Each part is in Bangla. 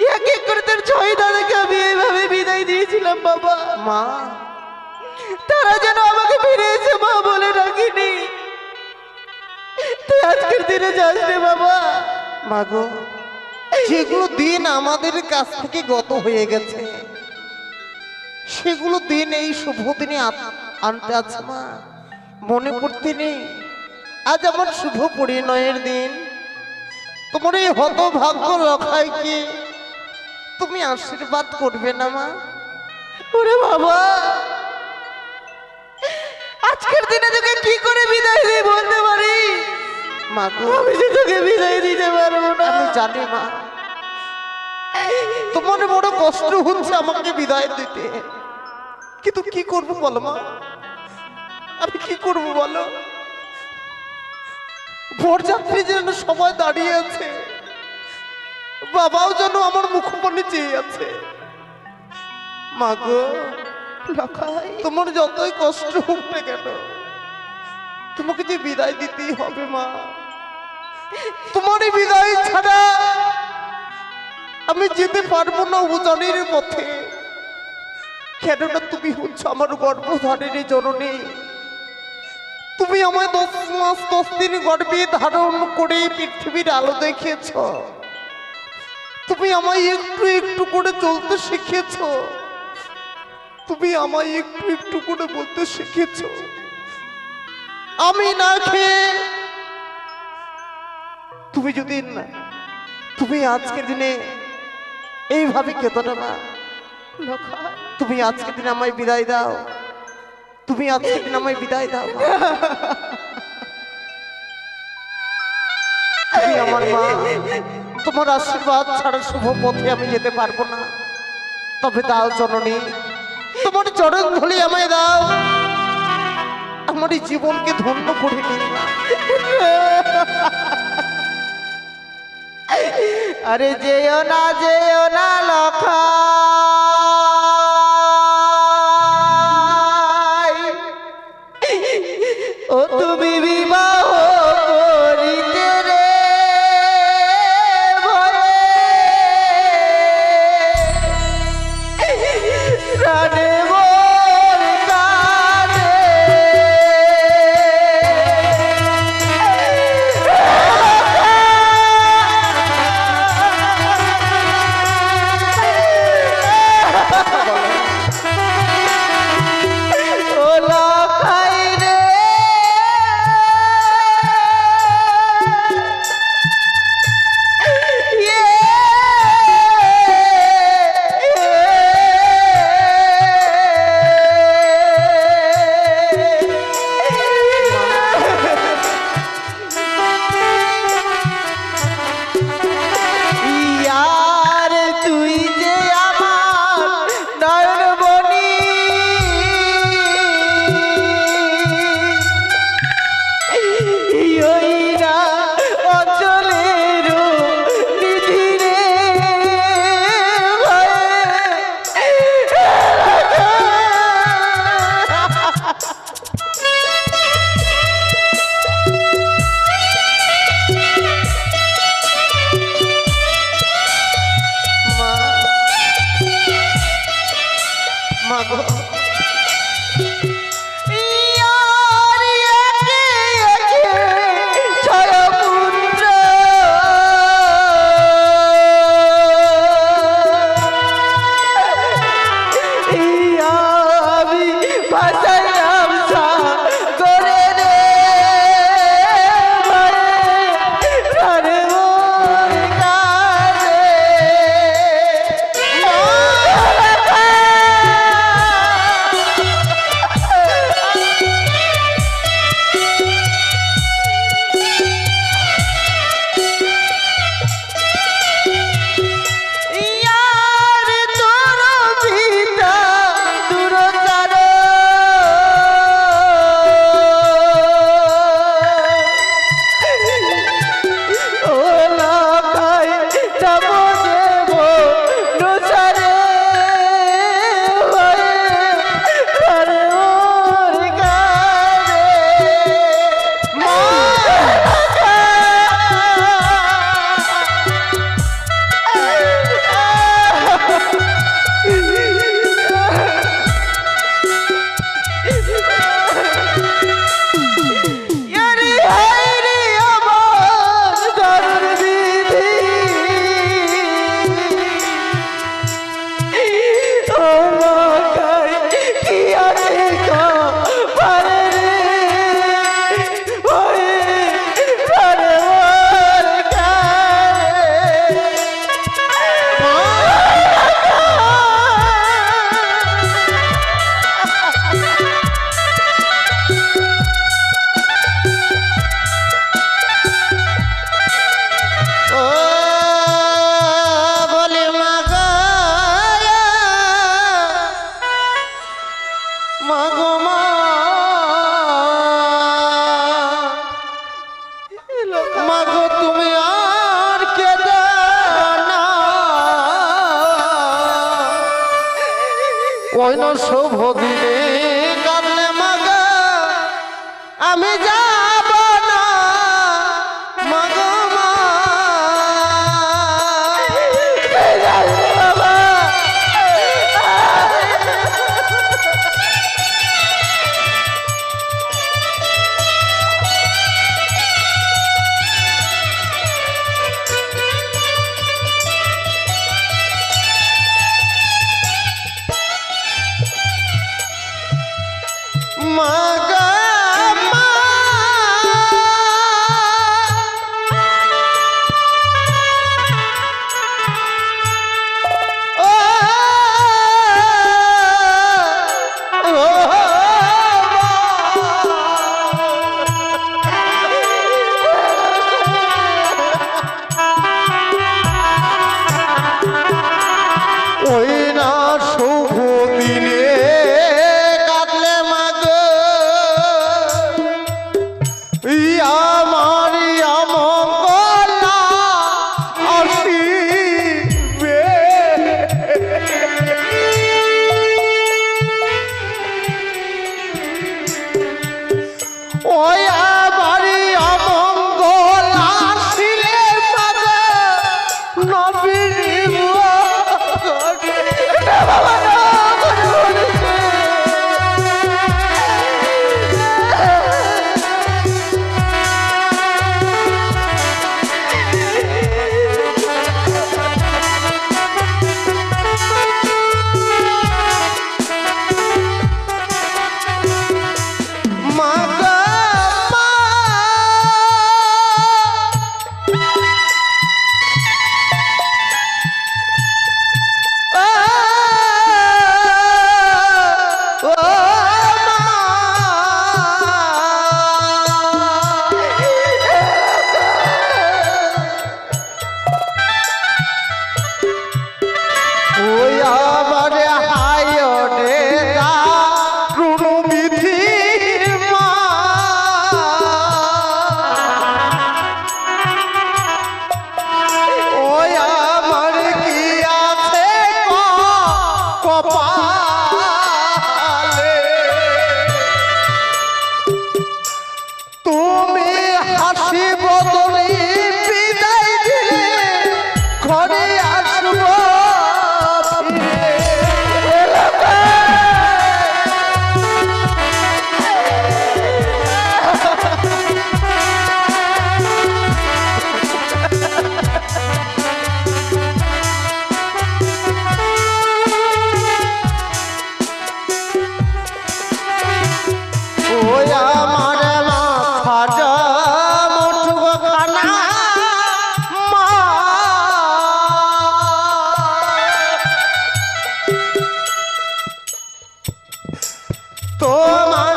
এক এক করে তোর ছয় দাদাকে আমি এইভাবে বিদায় দিয়েছিলাম বাবা। মা। তারা যেন আমাকে ফিরে এসে মা বলে রাখিনি তুই আজকের দিনে যাস রে বাবা। মাগো যেগুলো দিন আমাদের কাছ থেকে গত হয়ে গেছে সেগুলো দিন এই শুভ দিনে আনতে আছে মা। মনে করতে নেই। আজ আমার শুভ পরিণয়ের দিন। তোমার এই হতভাগ্য রখায় কি তুমি আশীর্বাদ করবে না মা। ওরে বাবা। আজকের দিনে তোকে কি করে বিদায় দিই বলতে পারি? মাগো আমি যে তোকে বিদায় দিতে পারব না। আমি জানি মা। তোমার বড় কষ্ট হচ্ছে আমাকে বিদায় দিতে। কিন্তু কি করব বলো মা? আমি কি করব বলো? বরযাত্রী যেন সবাই দাঁড়িয়ে আছে। বাবাও যেন আমার মুখপানে চেয়ে আছে। মা গো তোমার যতই কষ্ট হোক না কেন তোমাকে যে বিদায় দিতেই হবে মা। তোমার বিদায় ছাড়া আমি যেতে পারব না উজানের পথে। কেননা তুমি হচ্ছ আমার গর্ভধারের জননী। তুমি আমায় দশ মাস দশ দিন গর্বে ধারণ করে পৃথিবীর আলো দেখিয়েছ। তুমি আমায় একটু একটু করে চলতে শিখিয়েছ। তুমি আমায় একটু একটু করে বলতে শিখেছ আমি না খেয়ে তুমি যদি না তুমি আজকের দিনে এইভাবে খেত না। তুমি আজকের দিনে আমায় বিদায় দাও। তুমি আজকের দিন আমায় বিদায় দাও আমার মা। তোমার আশীর্বাদ ছাড়া শুভ পথে আমি যেতে পারব না। তবে দাও জননী, তোমার চরণ ধুলি আমায় দাও। আমার জীবনকে ধন্য করে আরে যেও না যেও না লখাই ওই না শুভ দিনে। আমি যাব হাসি বদলি তোমার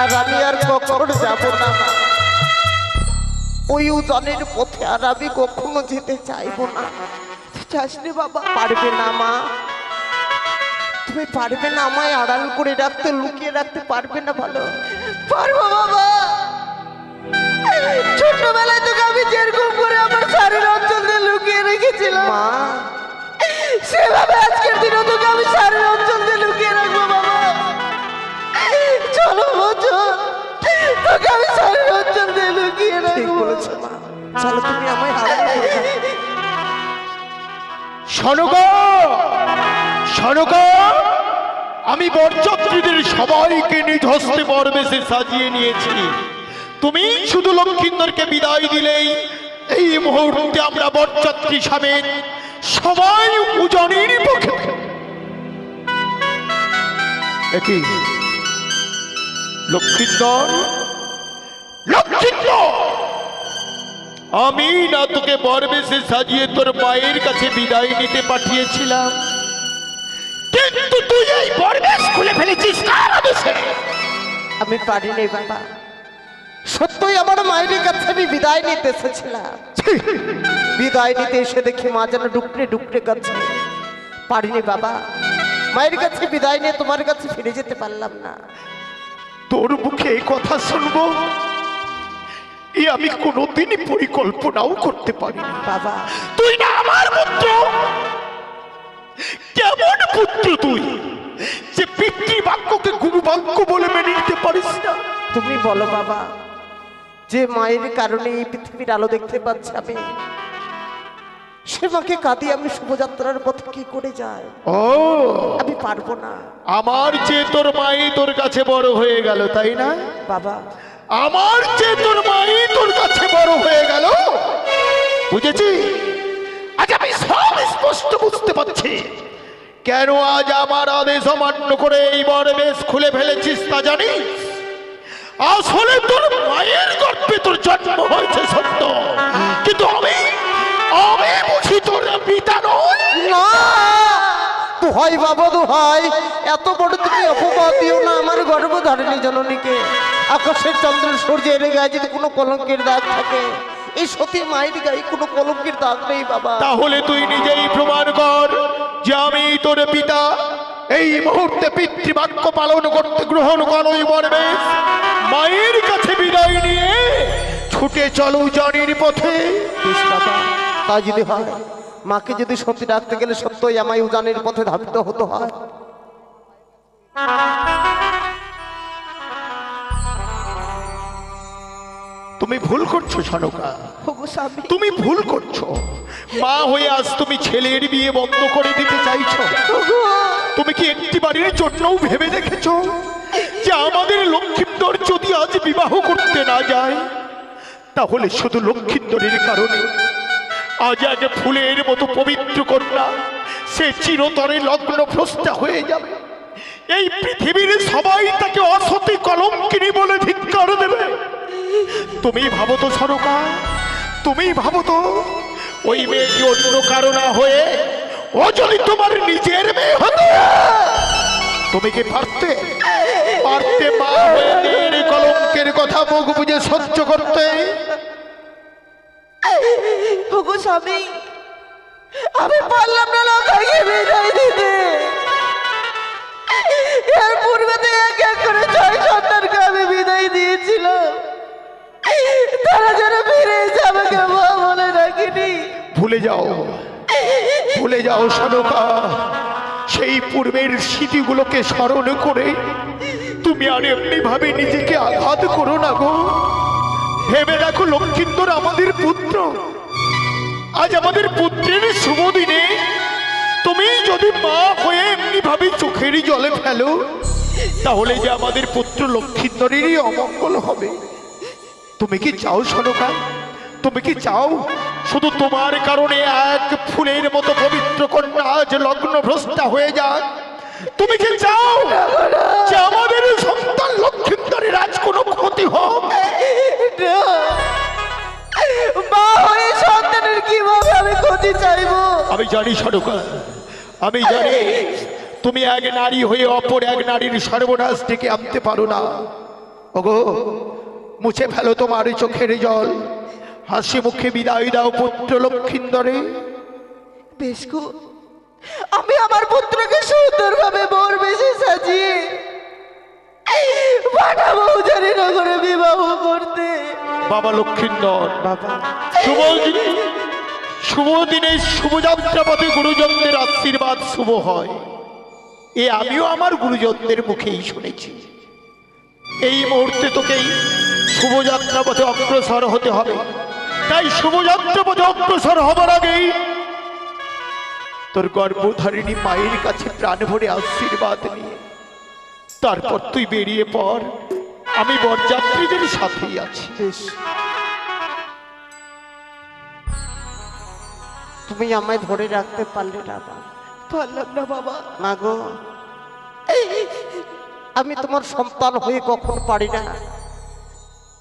আর আমি আর কখনো যাব না? ওই উদনের পথে আর আমি কখনো যেতে চাইব না। চাসনি বাবা পারবে না মা। তুমি পারবে না আমায় আড়াল করে রাখতে লুকিয়ে রাখতে পারবে না ভালো। পারব বাবা। ছোটবেলায় তোকে আমি যেরকম করে আমার শাড়ির অঞ্চল দিয়ে লুকিয়ে রেখেছি মা। সেভাবে আজকের দিনও তোকে আমি সারের অঞ্চল দিয়ে লুকিয়ে বাবা বছর তোকে আমি সারের অঞ্চল দিয়ে লুকিয়ে রাখব। চলো তুমি আমায় হারানো শনক শনক আমি বরযাত্রীদের সবাইকে নিজ হস্তে বরবেশে সাজিয়ে নিয়েছি। তুমি শুধু লক্ষ্মীন্দরকে বিদায় দিলেই এই মুহূর্তে আমরা বরযাত্রী সমেত সবাই উজনের পক্ষে। একই আমি না তোকে বরবেশে সাজিয়ে তোর মায়ের কাছে বিদায় নিতে পাঠিয়েছিলাম। কিন্তু তুই এই বরবেশ খুলে ফেলেছিস কার আদেশে? আমি পারিনি বাবা। সত্যই আমার মায়ের কাছে আমি বিদায় নিতে এসেছিলাম। বিদায় নিতে এসে দেখি মা যেন ডুকরে ডুকরে কাছে পারিনি বাবা। মায়ের কাছে বিদায় নিয়ে তোমার কাছে ফিরে যেতে পারলাম না। তোর মুখে এই কথা শুনব? এ আমি কোনোদিনই পরিকল্পনাও করতে পারি বাবা। তুই না আমার পুত্র? কেমন পুত্র তুই? যে পিতৃ বাক্যকে গুরু বাক্য বলে মেনে নিতে পারিস না। তুমি বলো বাবা যে মায়ের কারণে এই পৃথিবীর আলো দেখতে পাচ্ছি আমি সে মাকে কাঁদিয়ে আমি শুভযাত্রার পথে কি করে যাই? ও। আমি পারব না। আমার যে তোর মাই তোর কাছে বড় হয়ে গেল তাই না? বাবা। আমার যে তোর মাই তোর কাছে বড় হয়ে গেল। বুঝেছি? আজ আমি সব স্পষ্ট বুঝতে পারছি। কেন আজ আমার আদেশ অমান্য করে এই বড় বেশ খুলে ফেলেছিস তা জানিস? আসলে তোর মায়ের গর্ভে তোর জন্ম হয়েছে সত্য। কিন্তু আমি আমি বুঝি তোর পিতা নয় না দোহাই বাবা দোহাই। এত বড় তুমি অপবাদ দিও না আমার জননীকে। আকাশের চন্দ্র সূর্যের গায়ে যদি কোনো কলঙ্কের দাগ থাকে এই সতী মায়ের গায়ে কোনো কলঙ্কের দাগ নেই বাবা। তাহলে তুই নিজেই প্রমাণ কর যে আমি তোর পিতা। এই মুহূর্তে পিতৃবাক্য পালন করতে গ্রহণ করোই মরবে মায়ের কাছে বিদায় নিয়ে ছুটে চলো জানির পথে। বাবা তা যদি হয় মাকে যদি সত্যি ডাকতে গেলে সত্যই আমায় উজানের পথে ধাবিত হতে হয়। তুমি ভুল করছ সনকা। তুমি ভুল করছ। মা হয়ে আজ তুমি ছেলের বিয়ে বন্ধ করে দিতে চাইছো। তুমি কি একটি বাড়ির জন্যও ভেবে দেখেছ যে আমাদের লক্ষ্মীন্দর যদি আজ বিবাহ করতে না যায় তাহলে শুধু লক্ষ্মীন্দরের কারণে আজ আজ ফুলের মতো পবিত্র কন্যা, সে চিরতরে লগ্ন ভ্রষ্টা হয়ে যাবে। এই পৃথিবীর সবাই তাকে অসতি কলঙ্কিনী বলে ধিক্কার দেবে। তুমি ভাবো তো সরকার তুমি ভাবো তো ওই মেয়েটি অন্য কারও না হয়ে ও যদি তোমার নিজের মেয়ে হতো। তুমি কি পারতে? পারতে মা হয়ে কলঙ্কের কথা মুখ বুঝে সহ্য করতে? ওগো স্বামী, আমি পারলাম না লোকাকে বিদায় দিতে। এর পূর্বে তো এক এক করে ছয় সন্তানকে আমি বিদায় দিয়েছিলাম। তারা যেন ফিরে এসে আমাকে মা বলে ডাকিনি। ভুলে যাও ভুলে যাও সনকা। সেই পূর্বের স্মৃতিগুলোকে স্মরণ করে তুমি আর এমনি ভাবে নিজেকে আঘাত করো না গো। ভেবে দেখো লক্ষ্মীন্দর আমাদের পুত্র। আজ আমাদের পুত্রের শুভ দিনে তুমি যদি মা হয়ে এমনি ভাবে চোখেরই জলে ফেলো, তাহলে যে আমাদের পুত্র লক্ষ্মীন্দরেরই অমঙ্গল হবে। তুমি কি চাও সনকা? তুমি কি চাও? শুধু তোমার কারণে এক ফুলের মতো পবিত্র কন্যা আজ লগ্ন ভ্রষ্টা হয়ে যাক। তুমি কি চাও যে আমাদের সন্তান লক্ষ্মীন্দরের আজ কোনো ক্ষতি হোক। মা হয়ে সন্তানের কীভাবে আমি ক্ষতি চাইব? আমি জানি সনকা আমি জানি তুমি এক নারী হয়ে অপর এক নারীর সর্বনাশ ডেকে আনতে পারো না। ওগো মুছে ফেলো তোমার চোখের জল। হাসি মুখে বিদায় দাও পুত্র লক্ষ্মীন্দরে বেশ। আমি আমার পুত্রকে সুন্দরভাবে বোর বেশি সাজিয়ে পাঠাবো জানি নগরে বিবাহ করতে। বাবা লক্ষ্মীন্দর বাবা। শুভজিৎ শুভ দিনে শুভযাত্রা পথে গুরুজনদের আশীর্বাদ শুভ হয়। এ আমিও আমার গুরুজনদের মুখেই শুনেছি। এই মুহূর্তে তোকেই শুভযাত্রা পথে অগ্রসর হতে হবে। তাই শুভযাত্রা পথে অগ্রসর হবার আগেই তোর গর্ভধারিণী মায়ের কাছে প্রাণ ভরে আশীর্বাদ নিয়ে। তারপর তুই বেরিয়ে পড়। আমি বরযাত্রীদের সাথেই আছি। তুমি আমায় ধরে রাখতে পারলে না মা পারলাম না বাবা। মা গো আমি তোমার সন্তান হয়ে কখন পারি না।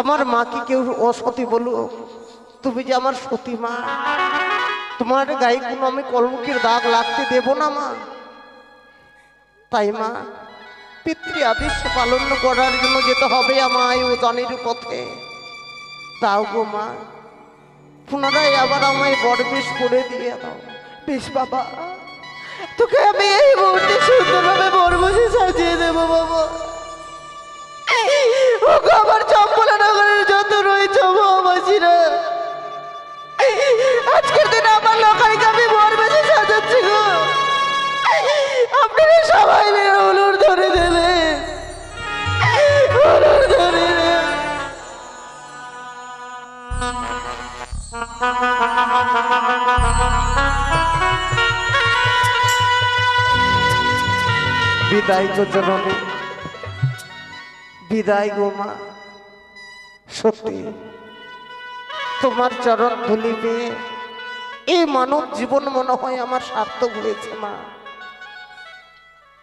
আমার মাকে কেউ অসতী বলো তুমি যে আমার সতী মা। তোমার গায়ে কোনো আমি কলমুখের দাগ লাগতে দেব না, মা। তাই, মা, পিতৃ আদেশ পালন করার জন্য যেতে হবে আমায় ও জানির পথে। তাও গো, মা, পুনরায় আবার আমায় বড় বেশ করে দিয়ে দাও। বেশ, বাবা, তোকে আমি এই মুহূর্তে সুন্দরভাবে বরবসে সাজিয়ে দেবো, বাবা। আমার চম্পলা নগরের যত রয়েছে, মহামাসিরা। আজকের দিনে আমার লোকাইকে আমি বরবেশে সাজাচ্ছি গো। আপনারা সবাই মিলে উলুর ধরে দেবে। উলুর ধরে বিদায় গো জননী। বিদায় গো মা। সত্যি। তোমার চরণ ধুলি এই মানব জীবন মনে হয় আমার সার্থক হয়েছে, মা।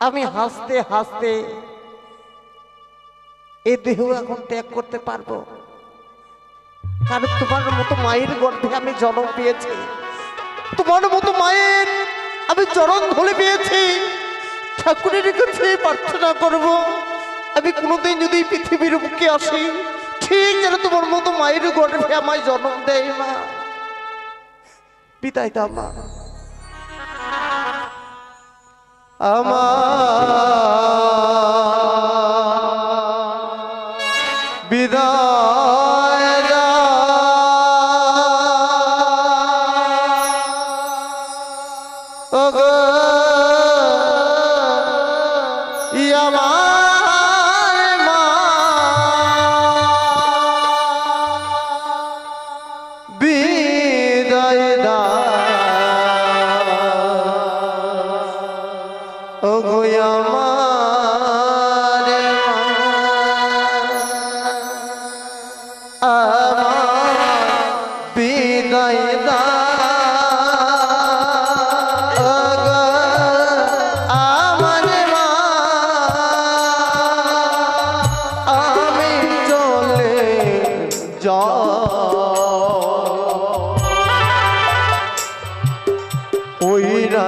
আমি হাসতে হাসতে এই দেহ এখন ত্যাগ করতে পারব। কারণ তোমার মতো মায়ের গর্ভে আমি জন্ম পেয়েছি। তোমার মতো মায়ের আমি চরণ ধরে পেয়েছি। ঠাকুরের কাছে প্রার্থনা করব, আমি কোনোদিন যদি পৃথিবীর বুকে আসি ঠিক যেন তোমার মতো মায়ের গর্ভে আমায় জন্ম দেয় মা। বিদায় দাও মা। আমার বিদায় আমার ওইরা